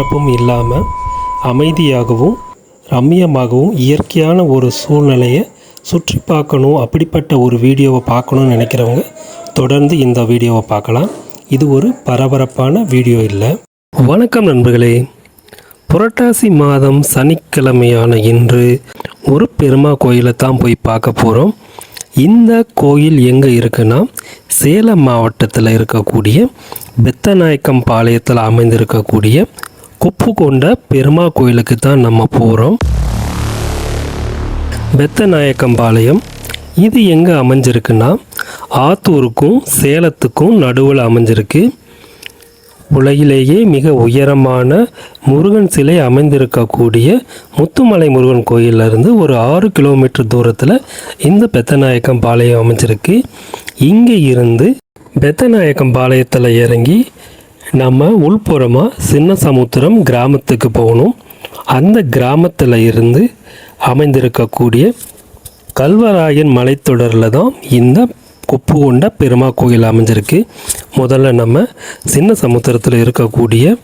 குழப்பம் இல்லாமல் அமைதியாகவும் ரம்மியமாகவும் இயற்கையான ஒரு சூழ்நிலையை சுற்றி பார்க்கணும். அப்படிப்பட்ட ஒரு வீடியோவை பார்க்கணும்னு நினைக்கிறவங்க தொடர்ந்து இந்த வீடியோவை பார்க்கலாம். இது ஒரு பரபரப்பான வீடியோ இல்லை. வணக்கம் நண்பர்களே. புரட்டாசி மாதம் சனிக்கிழமையான இன்று ஒரு பெருமா கோயிலை தான் போய் பார்க்க போகிறோம் இந்த கோயில் எங்கே இருக்குன்னா சேலம் மாவட்டத்தில் இருக்கக்கூடிய பெத்தநாயக்கம் பாளையத்தில் அமைந்திருக்கக்கூடிய குப்பு கொண்ட பெருமா கோயிலுக்கு தான் நம்ம போகிறோம் பெத்தநாயக்கம்பாளையம் இது எங்கே அமைஞ்சிருக்குன்னா ஆத்தூருக்கும் சேலத்துக்கும் நடுவில் அமைஞ்சிருக்கு. உலகிலேயே மிக உயரமான முருகன் சிலை அமைந்திருக்கக்கூடிய முத்துமலை முருகன் கோயிலிருந்து ஒரு ஆறு கிலோமீட்டர் தூரத்தில் இந்த பெத்தநாயக்கம் பாளையம் அமைஞ்சிருக்கு. இங்கே இருந்து பெத்தநாயக்கம் பாளையத்தில் இறங்கி நம்ம உள்புறமாக சின்ன சமுத்திரம் கிராமத்துக்கு போகணும். அந்த கிராமத்தில் இருந்து அமைந்திருக்கக்கூடிய கல்வராயன் மலைத்தொடரில் தான் இந்த குப்பு கொண்ட பெருமா கோயில் அமைஞ்சிருக்கு. முதல்ல நம்ம சின்ன சமுத்திரத்தில் இருக்கக்கூடிய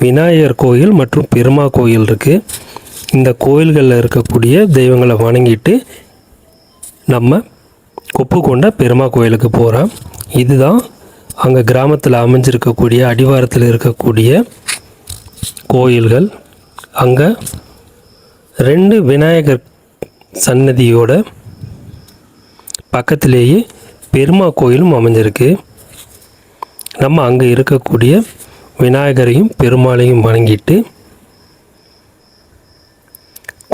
விநாயகர் கோயில் மற்றும் பெருமா கோயில் இருக்குது இந்த கோயில்களில் இருக்கக்கூடிய தெய்வங்களை வணங்கிட்டு நம்ம கொப்பு கொண்ட பெருமா கோயிலுக்கு போகிறோம் இதுதான் அங்கே கிராமத்தில் அமைஞ்சிருக்கக்கூடிய அடிவாரத்தில் இருக்கக்கூடிய கோயில்கள் அங்கே ரெண்டு விநாயகர் சன்னதியோட பக்கத்திலேயே பெருமா கோயிலும் அமைஞ்சிருக்கு. நம்ம அங்கே இருக்கக்கூடிய விநாயகரையும் பெருமாளையும் வணங்கிட்டு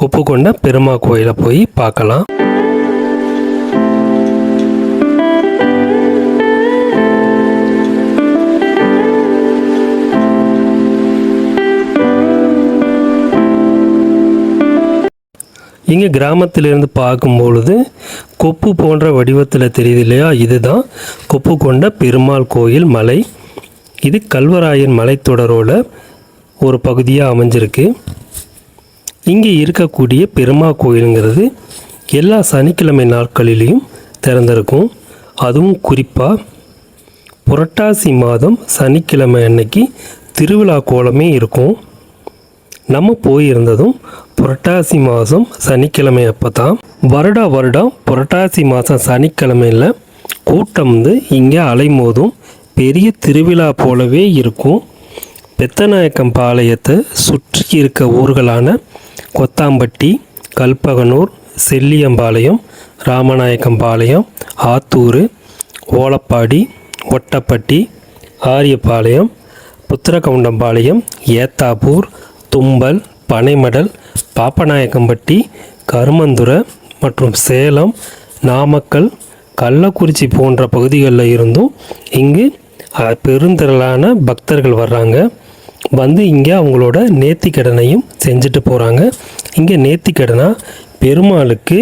குப்புக்கொண்ட பெருமா கோயிலை போய் பார்க்கலாம். நீங்கள் கிராமத்திலிருந்து பார்க்கும் பொழுது கொப்பு போன்ற வடிவத்தில் தெரியுது இல்லையா? இதுதான் கொப்பு கொண்ட பெருமாள் கோயில் மலை. இது கல்வராயன் மலைத்தொடரோட ஒரு பகுதியாக அமைஞ்சிருக்கு. இங்கே இருக்கக்கூடிய பெருமா கோயிலுங்கிறது எல்லா சனிக்கிழமை நாட்களிலையும் திறந்திருக்கும். அதுவும் குறிப்பாக புரட்டாசி மாதம் சனிக்கிழமை அன்னைக்கு திருவிழா கோலமே இருக்கும். நம்ம போயிருந்ததும் புரட்டாசி மாதம் சனிக்கிழமை அப்போ தான் வருடா வருடம் புரட்டாசி மாதம் சனிக்கிழமையில் கூட்டம் வந்து இங்கே அலைமோதும். பெரிய திருவிழா போலவே இருக்கும். பெத்தநாயக்கம் பாளையத்தை சுற்றி இருக்க ஊர்களான கொத்தாம்பட்டி கல்பகனூர் செல்லியம்பாளையம் ராமநாயக்கம்பாளையம் ஆத்தூர் ஓலப்பாடி ஒட்டப்பட்டி ஆரியப்பாளையம் புத்திரகவுண்டம்பாளையம் ஏத்தாப்பூர் தும்பல் பனைமடல் பாப்பநாயக்கம்பட்டி கருமந்துரை மற்றும் சேலம் நாமக்கல் கள்ளக்குறிச்சி போன்ற பகுதிகளில் இருந்தும் இங்கு பெருந்திரளான பக்தர்கள் வர்றாங்க. வந்து இங்கே அவங்களோட நேர்த்திக்கடனையும் செஞ்சுட்டு போகிறாங்க இங்கே நேர்த்திக்கடனாக பெருமாளுக்கு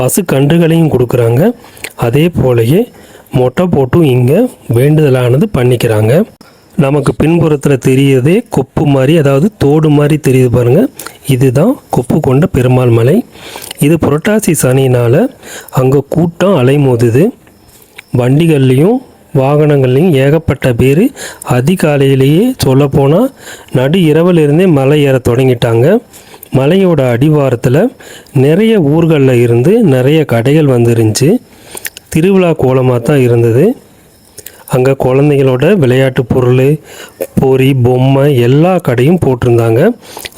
பசு கன்றுகளையும் கொடுக்குறாங்க. அதே போலயே மொட்டை போட்டும் இங்கே வேண்டுதலானது பண்ணிக்கிறாங்க. நமக்கு பின்புறத்தில் தெரியதே கொப்பு மாதிரி அதாவது தோடு மாதிரி தெரியுது பாருங்கள் இதுதான் கொப்பு கொண்ட பெருமாள் மலை. இது புரட்டாசி சனினால் அங்கே கூட்டம் அலைமோதுது. வண்டிகள்லேயும் வாகனங்கள்லையும் ஏகப்பட்ட பேர் அதிகாலையிலேயே சொல்லப்போனால் நடு இரவிலிருந்தே மலை ஏற தொடங்கிட்டாங்க. மலையோட அடிவாரத்தில் நிறைய ஊர்களில் இருந்து நிறைய கடைகள் வந்துருந்துச்சு. திருவிழா கோலமாக தான் இருந்தது. அங்கே குழந்தைகளோட விளையாட்டு பொருள் பொறி பொம்மை எல்லா கடையும் போட்டிருந்தாங்க.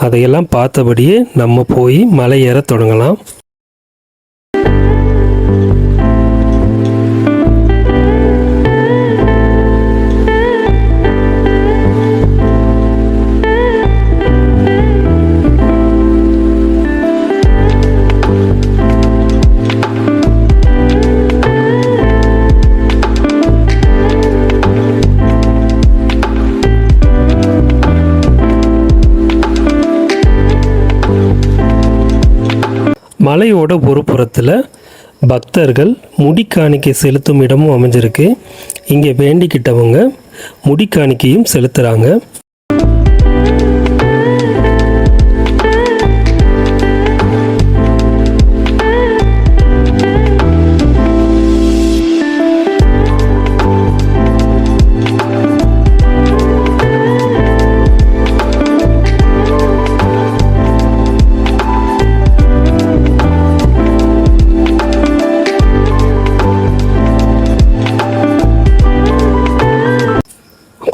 அதையெல்லாம் பார்த்தபடியே நம்ம போய் மலை ஏற தொடங்கலாம். மலையோட ஒரு புறத்தில் பக்தர்கள் முடிக்காணிக்கை செலுத்தும் இடமும் அமைஞ்சிருக்கு. இங்கே வேண்டிக்கிட்டவங்க முடிக்காணிக்கையும் செலுத்துகிறாங்க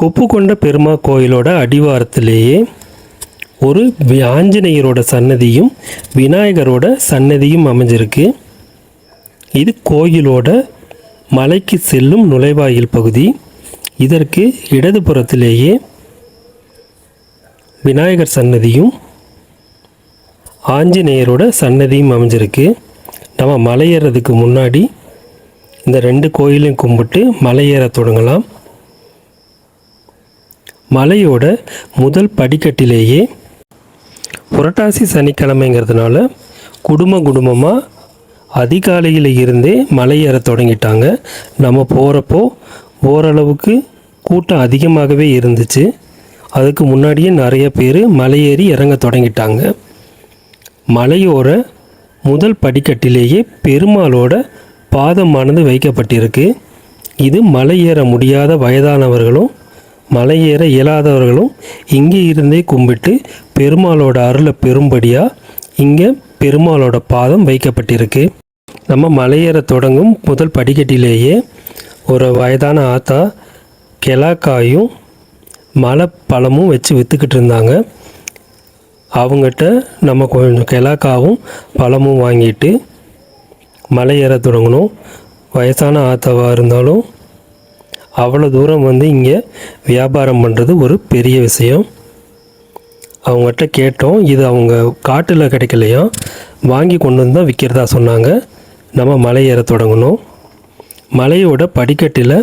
கொப்புக்கொண்ட பெருமா கோயிலோட அடிவாரத்திலேயே ஒரு வி- ஆஞ்சநேயரோட சன்னதியும் விநாயகரோட சன்னதியும் அமைஞ்சிருக்கு. இது கோயிலோட மலைக்கு செல்லும் நுழைவாயில் பகுதி. இதற்கு இடதுபுறத்திலேயே விநாயகர் சன்னதியும் ஆஞ்சநேயரோட சன்னதியும் அமைஞ்சிருக்கு. நம்ம மலையேறதுக்கு முன்னாடி இந்த ரெண்டு கோயிலையும் கும்பிட்டு மலையேற தொடங்கலாம். மலையோட முதல் படிக்கட்டிலேயே புரட்டாசி சனிக்கிழமைங்கிறதுனால குடும்ப குடும்பமாக அதிகாலையில் இருந்தே மலையேற தொடங்கிட்டாங்க. நம்ம போகிறப்போ ஓரளவுக்கு கூட்டம் அதிகமாகவே இருந்துச்சு. அதுக்கு முன்னாடியே நிறைய பேர் மலையேறி இறங்க தொடங்கிட்டாங்க. மலையோர முதல் படிக்கட்டிலேயே பெருமாளோட பாதமானது வைக்கப்பட்டிருக்கு. இது மலையேற முடியாத வயதானவர்களும் மலையேற இயலாதவர்களும் இங்கே இருந்தே கும்பிட்டு பெருமாளோட அருளை பெறும்படியாக இங்கே பெருமாளோட பாதம் வைக்கப்பட்டிருக்கு. நம்ம மலையேற தொடங்கும் முதல் படிக்கட்டிலேயே ஒரு வயதான ஆத்தா கெலாக்காயும் மலை பழமும் வச்சு விற்றுக்கிட்டு இருந்தாங்க. அவங்ககிட்ட நம்ம கொஞ்சம் கெலாக்காவும் பழமும் வாங்கிட்டு மலை ஏற தொடங்கணும். வயசான ஆத்தாவாக இருந்தாலும் அவ்வளோ தூரம் வந்து இங்கே வியாபாரம் பண்ணுறது ஒரு பெரிய விஷயம். அவங்ககிட்ட கேட்டோம் இது அவங்க காட்டில் கிடைக்கலையும் வாங்கி கொண்டு வந்து தான் விற்கிறதா சொன்னாங்க. நம்ம மலை ஏற தொடங்கணும். மலையோட படிக்கட்டில்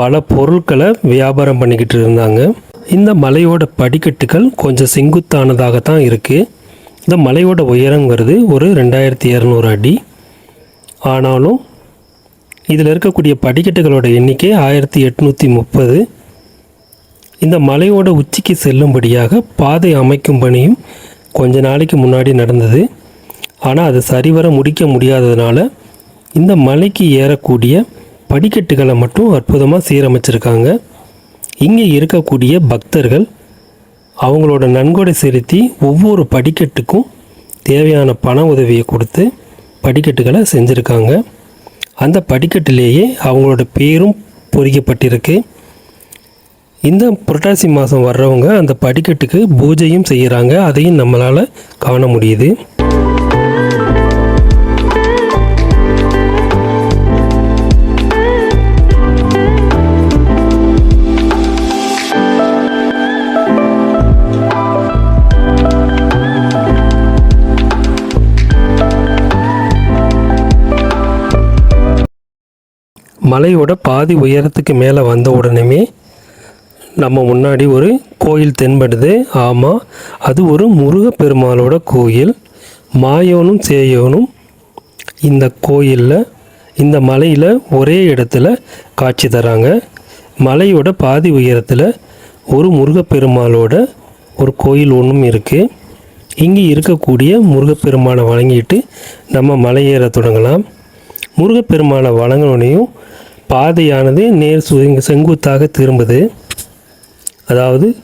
பல பொருட்களை வியாபாரம் பண்ணிக்கிட்டு இருந்தாங்க. இந்த மலையோட படிக்கட்டுகள் கொஞ்சம் செங்குத்தானதாகத்தான் இருக்குது இந்த மலையோட உயரங்கிறது ஒரு ரெண்டாயிரத்தி இரநூறு அடி. ஆனாலும் இதில் இருக்கக்கூடிய படிக்கட்டுகளோட எண்ணிக்கை ஆயிரத்தி எட்நூற்றி முப்பது. இந்த மலையோட உச்சிக்கு செல்லும்படியாக பாதை அமைக்கும் பணியும் கொஞ்ச நாளைக்கு முன்னாடி நடந்தது. ஆனால் அது சரிவர முடிக்க முடியாததுனால இந்த மலைக்கு ஏறக்கூடிய படிக்கட்டுகளை மட்டும் அற்புதமாக சீரமைச்சிருக்காங்க. இங்கே இருக்கக்கூடிய பக்தர்கள் அவங்களோட நன்கொடை செலுத்தி ஒவ்வொரு படிக்கட்டுக்கும் தேவையான பண உதவியை கொடுத்து படிக்கட்டுகளை செஞ்சுருக்காங்க. அந்த படிக்கட்டிலேயே அவங்களோட பேரும் பொறிக்கப்பட்டிருக்கு. இந்த புரட்டாசி மாதம் வர்றவங்க அந்த படிக்கட்டுக்கு பூஜையும் செய்கிறாங்க அதையும் நம்மளால் காண முடியுது. மலையோட பாதி உயரத்துக்கு மேலே வந்த உடனேமே நம்ம முன்னாடி ஒரு கோயில் தென்படுது. ஆமாம் அது ஒரு முருகப்பெருமாளோட கோயில். மாயோனும் சேயோனும் இந்த கோயிலில் இந்த மலையில் ஒரே இடத்துல காட்சி தராங்க. மலையோட பாதி உயரத்தில் ஒரு முருகப்பெருமாளோட ஒரு கோயில் ஒன்றும் இருக்குது இங்கே இருக்கக்கூடிய முருகப்பெருமானை வழங்கிட்டு நம்ம மலையேற தொடங்கலாம். முருகப்பெருமானை வணங்கினோடனையும் பாதையானது நேர் செங்குத்தாக திரும்புது. அதாவது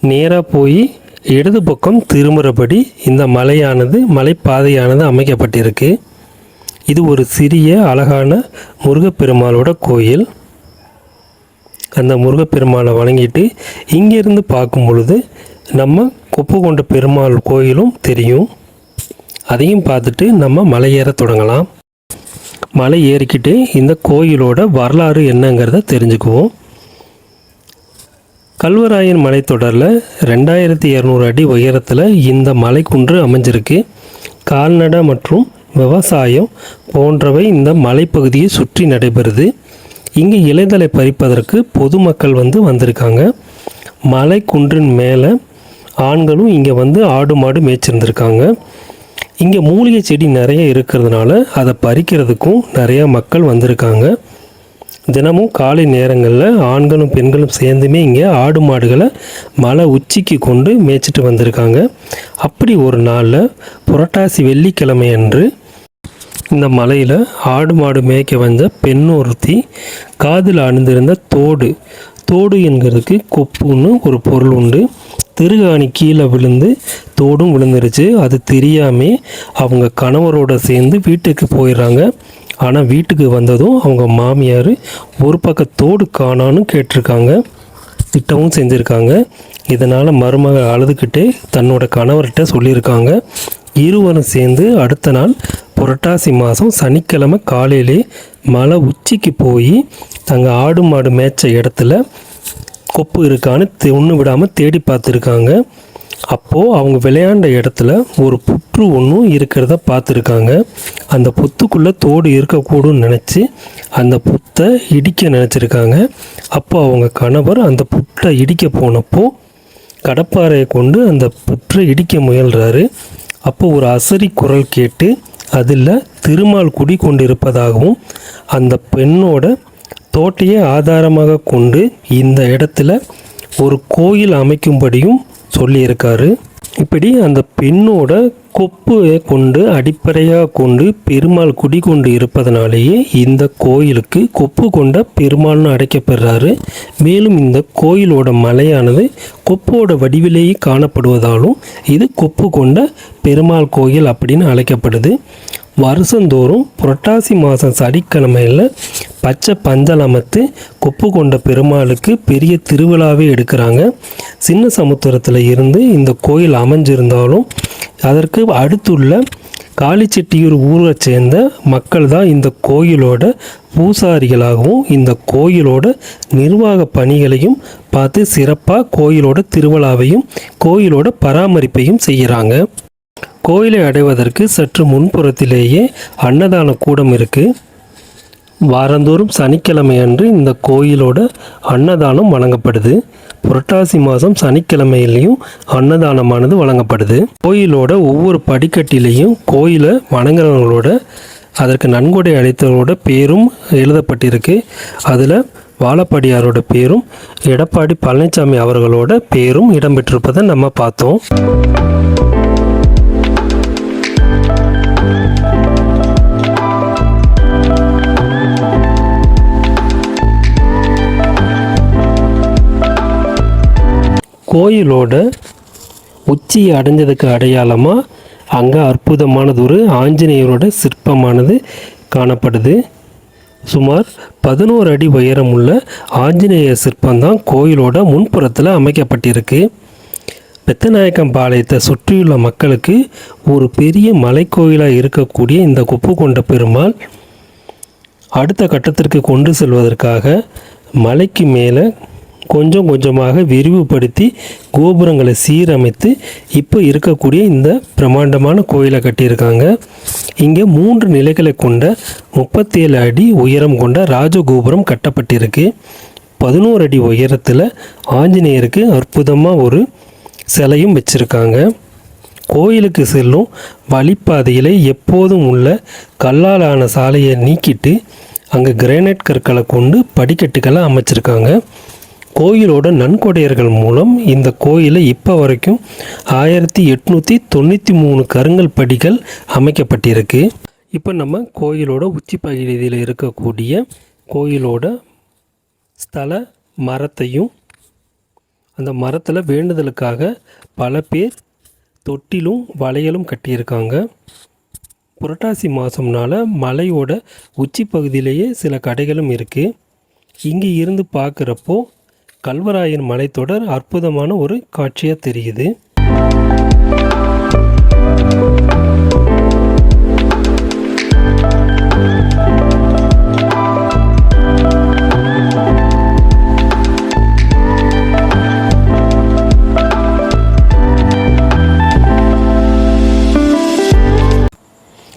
நேராக போய் இடது பக்கம் திரும்புகிறபடி இந்த மலையானது மலைப்பாதையானது அமைக்கப்பட்டிருக்கு. இது ஒரு சிறிய அழகான முருகப்பெருமாளோட கோயில். அந்த முருகப்பெருமாளை வணங்கிட்டு இங்கேருந்து பார்க்கும் பொழுது நம்ம கொப்புக்கொண்ட பெருமாள் கோயிலும் தெரியும். அதையும் பார்த்துட்டு நம்ம மலையேற தொடங்கலாம். மலை ஏறிக்கிட்டு இந்த கோயிலோட வரலாறு என்னங்கிறத தெரிஞ்சுக்குவோம். கல்வராயன் மலைத்தொடரில் ரெண்டாயிரத்தி இரநூறு அடி உயரத்தில் இந்த மலைக்குன்று அமைஞ்சிருக்கு. கால்நடை மற்றும் விவசாயம் போன்றவை இந்த மலைப்பகுதியை சுற்றி நடைபெறுது. இங்கே இலைதலை பறிப்பதற்கு பொதுமக்கள் வந்து வந்திருக்காங்க. மலைக்குன்றின் மேலே ஆண்களும் இங்கே வந்து ஆடு மாடு மேய்ச்சிருந்திருக்காங்க. இங்கே மூலிகை செடி நிறைய இருக்கிறதுனால அதை பறிக்கிறதுக்கும் நிறையா மக்கள் வந்திருக்காங்க. தினமும் காலை நேரங்களில் ஆண்களும் பெண்களும் சேர்ந்துமே இங்கே ஆடு மாடுகளை மலை உச்சிக்கு கொண்டு மேய்ச்சிட்டு வந்திருக்காங்க. அப்படி ஒரு நாளில் புரட்டாசி வெள்ளிக்கிழமை அன்று இந்த மலையில் ஆடு மாடு மேய்க்க வந்த பெண் ஒருத்தி காதில் அணிந்திருந்த தோடு தோடு என்கிறதுக்கு கொப்புன்னு ஒரு பொருள் உண்டு. திருகாணி கீழே விழுந்து தோடும் விழுந்துருச்சு. அது தெரியாமே அவங்க கணவரோட சேர்ந்து வீட்டுக்கு போயிடுறாங்க. ஆனால் வீட்டுக்கு வந்ததும் அவங்க மாமியார் ஒரு பக்கம் தோடு காணான்னு கேட்டிருக்காங்க. திட்டமும் செஞ்சுருக்காங்க. இதனால் மருமக அழுதுகிட்டே தன்னோட கணவர்கிட்ட சொல்லியிருக்காங்க. இருவரும் சேர்ந்து அடுத்த நாள் புரட்டாசி மாதம் சனிக்கிழமை காலையிலே மலை உச்சிக்கு போய் தங்கள் ஆடு மாடு மேய்ச்ச இடத்துல கொப்பு இருக்கான்னு ஒன்று விடாமல் தேடி பார்த்துருக்காங்க. அப்போது அவங்க விளையாண்ட இடத்துல ஒரு புற்று ஒன்றும் இருக்கிறத பார்த்துருக்காங்க. அந்த புத்துக்குள்ளே தோடு இருக்கக்கூடும்னு நினச்சி அந்த புத்தை இடிக்க நினச்சிருக்காங்க. அப்போ அவங்க கணவர் அந்த புட்டை இடிக்க போனப்போ கடப்பாறையை கொண்டு அந்த புற்றை இடிக்க முயல்கிறாரு அப்போ ஒரு அசரி குரல் கேட்டு அதில் திருமால் குடி கொண்டிருப்பதாகவும் அந்த பெண்ணோட தோட்டையே ஆதாரமாக கொண்டு இந்த இடத்துல ஒரு கோயில் அமைக்கும்படியும் சொல்லியிருக்காரு. இப்படி அந்த பெண்ணோட கொப்புவை கொண்டு அடிப்படையாக கொண்டு பெருமாள் குடிகொண்டு இருப்பதனாலேயே இந்த கோயிலுக்கு கொப்பு கொண்ட பெருமாள்னு அழைக்கப்படுறாரு. மேலும் இந்த கோயிலோட மலையானது கொப்போட வடிவிலேயே காணப்படுவதாலும் இது கொப்பு கொண்ட பெருமாள் கோயில் அப்படின்னு அழைக்கப்படுது. வருஷந்தோறும் புரட்டாசி மாதம் சனிக்கிழமையில் பச்சை பந்தல் அமைத்து கொப்பு கொண்ட பெருமாளுக்கு பெரிய திருவிழாவே எடுக்கிறாங்க. சின்ன சமுத்திரத்தில் இருந்து இந்த கோயில் அமைஞ்சிருந்தாலும் அதற்கு அடுத்துள்ள காளிச்செட்டியூர் ஊரை சேர்ந்த மக்கள் தான் இந்த கோயிலோட பூசாரிகளாகவும் இந்த கோயிலோட நிர்வாக பணிகளையும் பார்த்து சிறப்பாக கோயிலோட திருவிழாவையும் கோயிலோட பராமரிப்பையும் செய்கிறாங்க கோயிலை அடைவதற்கு சற்று முன்புறத்திலேயே அன்னதான கூடம் இருக்குது வாரந்தோறும் சனிக்கிழமை அன்று இந்த கோயிலோட அன்னதானம் வழங்கப்படுது. புரட்டாசி மாதம் சனிக்கிழமையிலையும் அன்னதானமானது வழங்கப்படுது. கோயிலோட ஒவ்வொரு படிக்கட்டிலையும் கோயிலை வணங்குறவங்களோட அதற்கு நன்கொடை அளித்தவரோட பேரும் எழுதப்பட்டிருக்கு. அதில் வாழப்படியாரோட பேரும் எடப்பாடி பழனிசாமி அவர்களோட பேரும் இடம்பெற்றிருப்பதை நம்ம பார்த்தோம். கோயிலோட உச்சியை அடைஞ்சதுக்கு அடையாளமாக அங்கே அற்புதமானது ஒரு ஆஞ்சநேயரோட சிற்பமானது காணப்படுது. சுமார் பதினோரு அடி உயரமுள்ள ஆஞ்சநேய சிற்பம்தான் கோயிலோட முன்புறத்தில் அமைக்கப்பட்டிருக்கு. பெத்தநாயக்கம் பாளையத்தை சுற்றியுள்ள மக்களுக்கு ஒரு பெரிய மலைக்கோயிலாக இருக்கக்கூடிய இந்த குப்பு கொண்ட பெருமாள் அடுத்த கட்டத்திற்கு கொண்டு செல்வதற்காக மலைக்கு மேலே கொஞ்சம் கொஞ்சமாக விரிவுபடுத்தி கோபுரங்களை சீரமைத்து இப்போ இருக்கக்கூடிய இந்த பிரம்மாண்டமான கோயிலை கட்டியிருக்காங்க. இங்கே மூன்று நிலைகளை கொண்ட முப்பத்தேழு அடி உயரம் கொண்ட ராஜகோபுரம் கட்டப்பட்டிருக்கு. பதினோரு அடி உயரத்தில் ஆஞ்சநேயருக்கு அற்புதமாக ஒரு சிலையும் வச்சுருக்காங்க. கோயிலுக்கு செல்லும் வழிப்பாதையில் எப்போதும் உள்ள கல்லாலான சாலையை நீக்கிட்டு அங்கே கிரானைட் கற்களை கொண்டு படிக்கட்டுகளை அமைச்சிருக்காங்க. கோயிலோட நன்கொடையர்கள் மூலம் இந்த கோயிலை இப்போ வரைக்கும் ஆயிரத்தி எட்நூற்றி தொண்ணூற்றி மூணு கருங்கல் படிகள் அமைக்கப்பட்டிருக்கு. இப்போ நம்ம கோயிலோட உச்சி பகுதியில் இருக்கக்கூடிய கோயிலோட ஸ்தல மரத்தையும் அந்த மரத்தில் வேண்டுதலுக்காக பல பேர் தொட்டிலும் வளையலும் கட்டியிருக்காங்க. புரட்டாசி மாதம்னால மலையோட உச்சி பகுதியிலேயே சில கடைகளும் இருக்குது இங்கே இருந்து பார்க்குறப்போ கல்வராயன் மலைத்தொடர் அற்புதமான ஒரு காட்சியாக தெரியுது.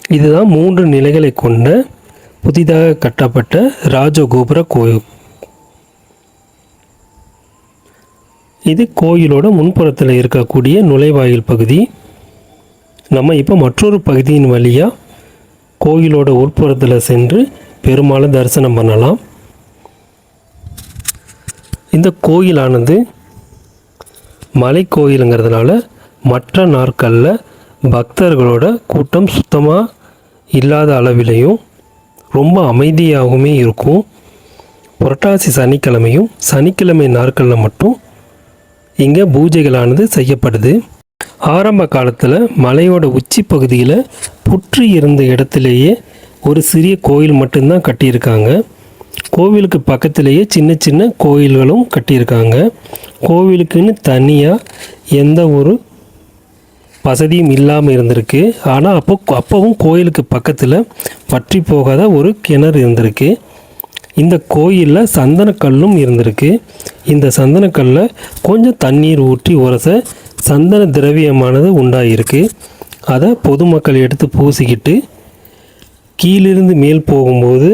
இதுதான் மூன்று நிலைகளை கொண்ட புதிதாக கட்டப்பட்ட ராஜகோபுர கோயில் இது கோயிலோட முன்புறத்தில் இருக்கக்கூடிய நுழைவாயில் பகுதி. நம்ம இப்போ மற்றொரு பகுதியின் வழியாக கோயிலோட உட்புறத்தில் சென்று பெருமாளை தரிசனம் பண்ணலாம். இந்த கோயிலானது மலை கோயிலுங்கிறதுனால மற்ற நாட்களில் பக்தர்களோட கூட்டம் சுத்தமாக இல்லாத அளவிலையும் ரொம்ப அமைதியாகவுமே இருக்கும். புரட்டாசி சனிக்கிழமையும் சனிக்கிழமை நாட்களில் மட்டும் இங்கே பூஜைகளானது செய்யப்படுது. ஆரம்ப காலத்தில் மலையோட உச்சி பகுதியில் புற்று இருந்த இடத்துலையே ஒரு சிறிய கோயில் மட்டும்தான் கட்டியிருக்காங்க. கோவிலுக்கு பக்கத்திலேயே சின்ன சின்ன கோயில்களும் கட்டியிருக்காங்க. கோவிலுக்குன்னு தனியாக எந்த ஒரு வசதியும் இல்லாமல் இருந்திருக்கு. ஆனால் அப்போ அப்போவும் கோயிலுக்கு பக்கத்தில் வற்றி போகாத ஒரு கிணறு இருந்திருக்கு. இந்த கோயிலில் சந்தனக்கல்லும் இருந்திருக்கு. இந்த சந்தனக்கல்லில் கொஞ்சம் தண்ணீர் ஊற்றி உரச சந்தன திரவியமானது உண்டாகிருக்கு அதை பொதுமக்கள் எடுத்து பூசிக்கிட்டு கீழிருந்து மேல் போகும்போது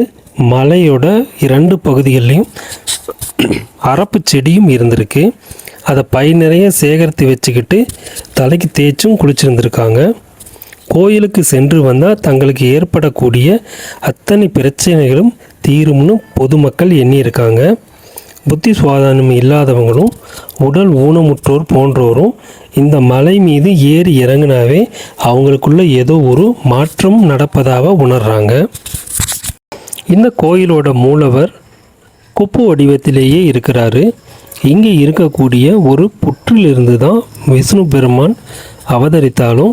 மலையோட இரண்டு பகுதிகள்லையும் அரப்பு செடியும் இருந்திருக்கு. அதை பை நிறைய சேகரித்து வச்சுக்கிட்டு தலைக்கு தேய்ச்சும் குளிச்சிருந்துருக்காங்க. கோயிலுக்கு சென்று வந்தால் தங்களுக்கு ஏற்படக்கூடிய அத்தனை பிரச்சனைகளும் தீரும்னு பொதுமக்கள் எண்ணியிருக்காங்க. புத்தி சுவாதானம் இல்லாதவங்களும் உடல் ஊனமுற்றோர் போன்றோரும் இந்த மலை மீது ஏறி இறங்கினாவே அவங்களுக்குள்ள ஏதோ ஒரு மாற்றம் நடப்பதாக உணர்றாங்க. இந்த கோயிலோட மூலவர் குப்பு வடிவத்திலேயே இருக்கிறாரு. இங்கே இருக்கக்கூடிய ஒரு புற்றிலிருந்து தான் விஷ்ணு பெருமான் அவதரித்தாலும்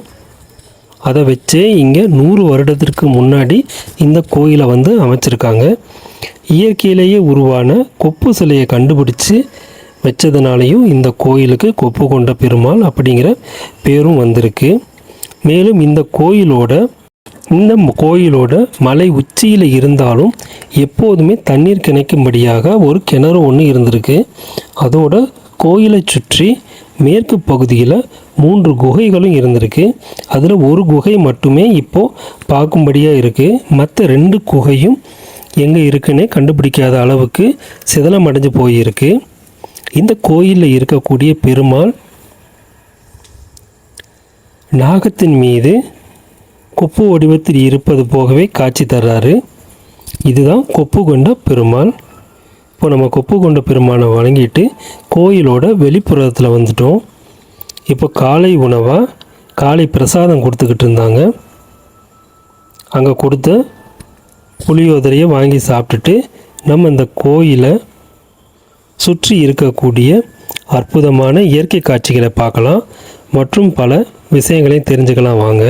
அதை வச்சே இங்கே நூறு வருடத்திற்கு முன்னாடி இந்த கோயிலை வந்து அமைச்சிருக்காங்க. இயற்கையிலேயே உருவான கொப்பு சிலையை கண்டுபிடிச்சு வச்சதுனாலையும் இந்த கோயிலுக்கு கொப்பு கொண்ட பெருமாள் அப்படிங்கிற பேரும் வந்திருக்கு. மேலும் இந்த கோயிலோட இந்த கோயிலோட மலை உச்சியில் இருந்தாலும் எப்போதுமே தண்ணீர் கிணைக்கும்படியாக ஒரு கிணறு ஒன்று இருந்திருக்கு. அதோட கோயிலை சுற்றி மேற்கு பகுதியில் மூன்று குகைகளும் இருந்திருக்கு. அதில் ஒரு குகை மட்டுமே இப்போது பார்க்கும்படியாக இருக்குது மற்ற ரெண்டு குகையும் எங்கே இருக்குன்னே கண்டுபிடிக்காத அளவுக்கு சிதலம் அடைஞ்சு போயிருக்கு. இந்த கோயிலில் இருக்கக்கூடிய பெருமாள் நாகத்தின் மீது கொப்பு வடிவத்தில் இருப்பது போகவே காட்சி தர்றாரு. இதுதான் கொப்பு கொண்ட பெருமாள். இப்போ நம்ம கொப்பு கொண்ட பெருமானை வணங்கிட்டு கோயிலோட வெளிப்புறத்தில் வந்துட்டோம். இப்போ காலை உணவாக காலை பிரசாதம் கொடுத்துக்கிட்டு இருந்தாங்க. அங்கே கொடுத்த புளியோதரையை வாங்கி சாப்பிட்டுட்டு நம்ம இந்த கோயிலை சுற்றி இருக்கக்கூடிய அற்புதமான இயற்கை காட்சிகளை பார்க்கலாம் மற்றும் பல விஷயங்களையும் தெரிஞ்சுக்கலாம் வாங்க.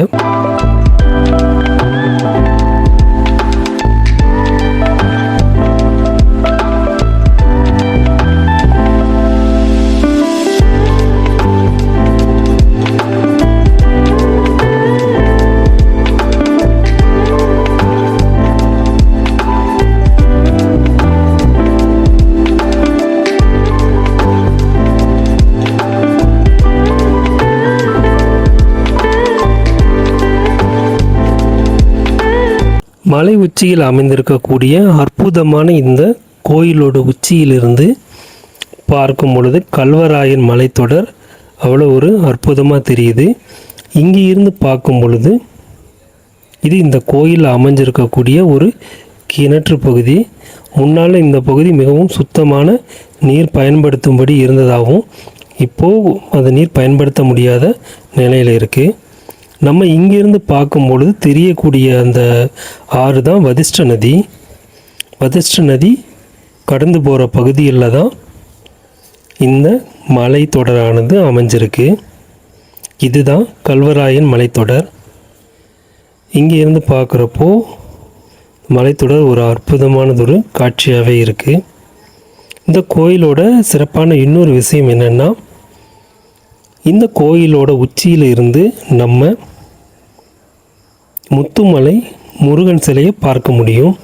மலை உச்சியில் அமைந்திருக்கக்கூடிய அற்புதமான இந்த கோயிலோட உச்சியிலிருந்து பார்க்கும் பொழுது கல்வராயன் மலைத்தொடர் அவ்வளோ ஒரு அற்புதமாக தெரியுது. இங்கே இருந்து பார்க்கும் பொழுது இது இந்த கோயிலில் அமைஞ்சிருக்கக்கூடிய ஒரு கிணற்று பகுதி. முன்னால் இந்த பகுதி மிகவும் சுத்தமான நீர் பயன்படுத்தும்படி இருந்ததாகவும் இப்போது அந்த நீர் பயன்படுத்த முடியாத நிலையில் இருக்குது நம்ம இங்கேருந்து பார்க்கும்பொழுது தெரியக்கூடிய அந்த ஆறு தான் வதிஷ்ட நதி. வதிஷ்ட நதி கடந்து போகிற பகுதியில் தான் இந்த மலைத்தொடரானது அமைஞ்சிருக்கு. இதுதான் கல்வராயன் மலைத்தொடர். இங்கேருந்து பார்க்குறப்போ மலைத்தொடர் ஒரு அற்புதமானதொரு காட்சியாகவே இருக்குது இந்த கோயிலோட சிறப்பான இன்னொரு விஷயம் என்னென்னா இந்த கோயிலோட உச்சியில் இருந்து நம்ம முத்துமலை முருகன் சிலையை பார்க்க முடியும்.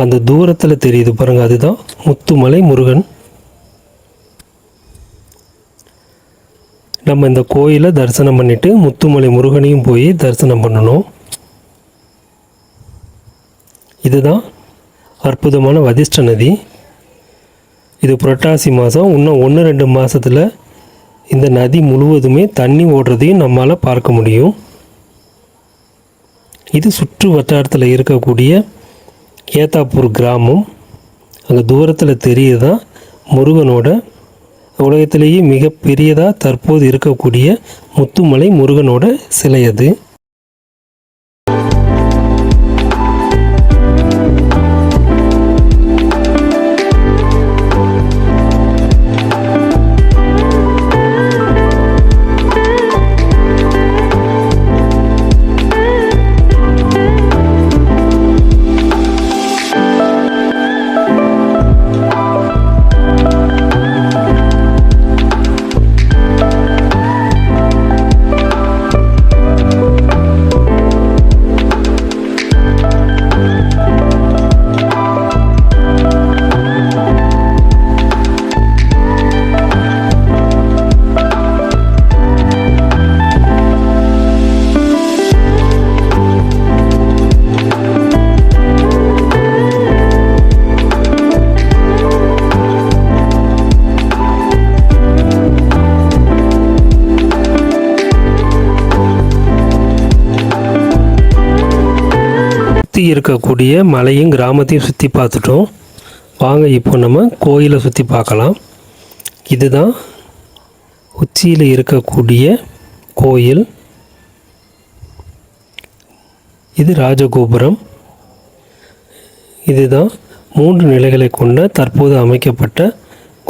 அந்த தூரத்தில் தெரியுது பாருங்கள் அதுதான் முத்துமலை முருகன். நம்ம இந்த கோயிலை தரிசனம் பண்ணிவிட்டு முத்துமலை முருகனையும் போய் தரிசனம் பண்ணணும். இதுதான் அற்புதமான வதிஷ்ட நதி. இது புரட்டாசி மாதம் இன்னும் ஒன்று ரெண்டு மாதத்தில் இந்த நதி முழுவதுமே தண்ணி ஓடுறதையும் நம்மளால் பார்க்க முடியும். இது சுற்று வட்டாரத்தில் இருக்கக்கூடிய ஏத்தாப்பூர் கிராமம். அங்கே தூரத்தில் தெரியுதான் முருகனோட உலகத்திலேயே மிகப்பெரியதாக தற்போது இருக்கக்கூடிய முத்துமலை முருகனோட சிலை அது. சுற்றி இருக்கக்கூடிய மலையும் கிராமத்தையும் சுற்றி பார்த்துட்டோம். வாங்க இப்போ நம்ம கோயிலை சுற்றி பார்க்கலாம். இதுதான் உச்சியில் இருக்கக்கூடிய கோயில். இது ராஜகோபுரம். இதுதான் மூன்று நிலைகளை கொண்ட தற்போது அமைக்கப்பட்ட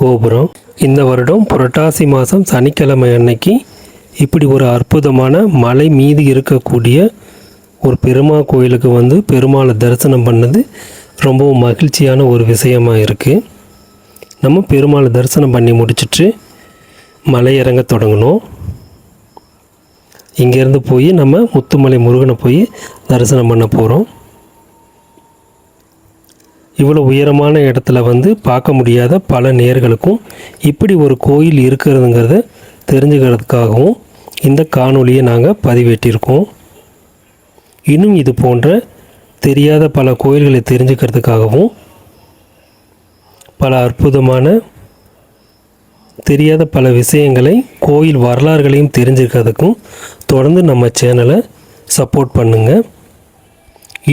கோபுரம். இந்த வருடம் புரட்டாசி மாதம் சனிக்கிழமை அன்னைக்கு இப்படி ஒரு அற்புதமான மலை மீது இருக்கக்கூடிய ஒரு பெருமாள் கோயிலுக்கு வந்து பெருமாளை தரிசனம் பண்ணது ரொம்பவும் மகிழ்ச்சியான ஒரு விஷயமாக இருக்குது நம்ம பெருமாளை தரிசனம் பண்ணி முடிச்சிட்டு மலை இறங்க தொடங்கணும். இங்கேருந்து போய் நம்ம முத்துமலை முருகனை போய் தரிசனம் பண்ண போகிறோம் இவ்வளோ உயரமான இடத்துல வந்து பார்க்க முடியாத பல நேர்களுக்கும் இப்படி ஒரு கோயில் இருக்கிறதுங்கிறத தெரிஞ்சுக்கிறதுக்காகவும் இந்த காணொலியை நாங்கள் பதிவேற்றிருக்கோம். இன்னும் இது போன்ற தெரியாத பல கோயில்களை தெரிஞ்சுக்கிறதுக்காகவும் பல அற்புதமான தெரியாத பல விஷயங்களை கோயில் வரலாறுகளையும் தெரிஞ்சுக்கிறதுக்கும் தொடர்ந்து நம்ம சேனலை சப்போர்ட் பண்ணுங்கள்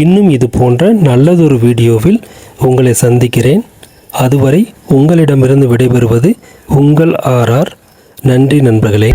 இன்னும் இது போன்ற நல்லதொரு வீடியோவில் உங்களை சந்திக்கிறேன். அதுவரை உங்களிடமிருந்து விடைபெறுவது உங்கள் ஆர்ஆர் நன்றி நண்பர்களே.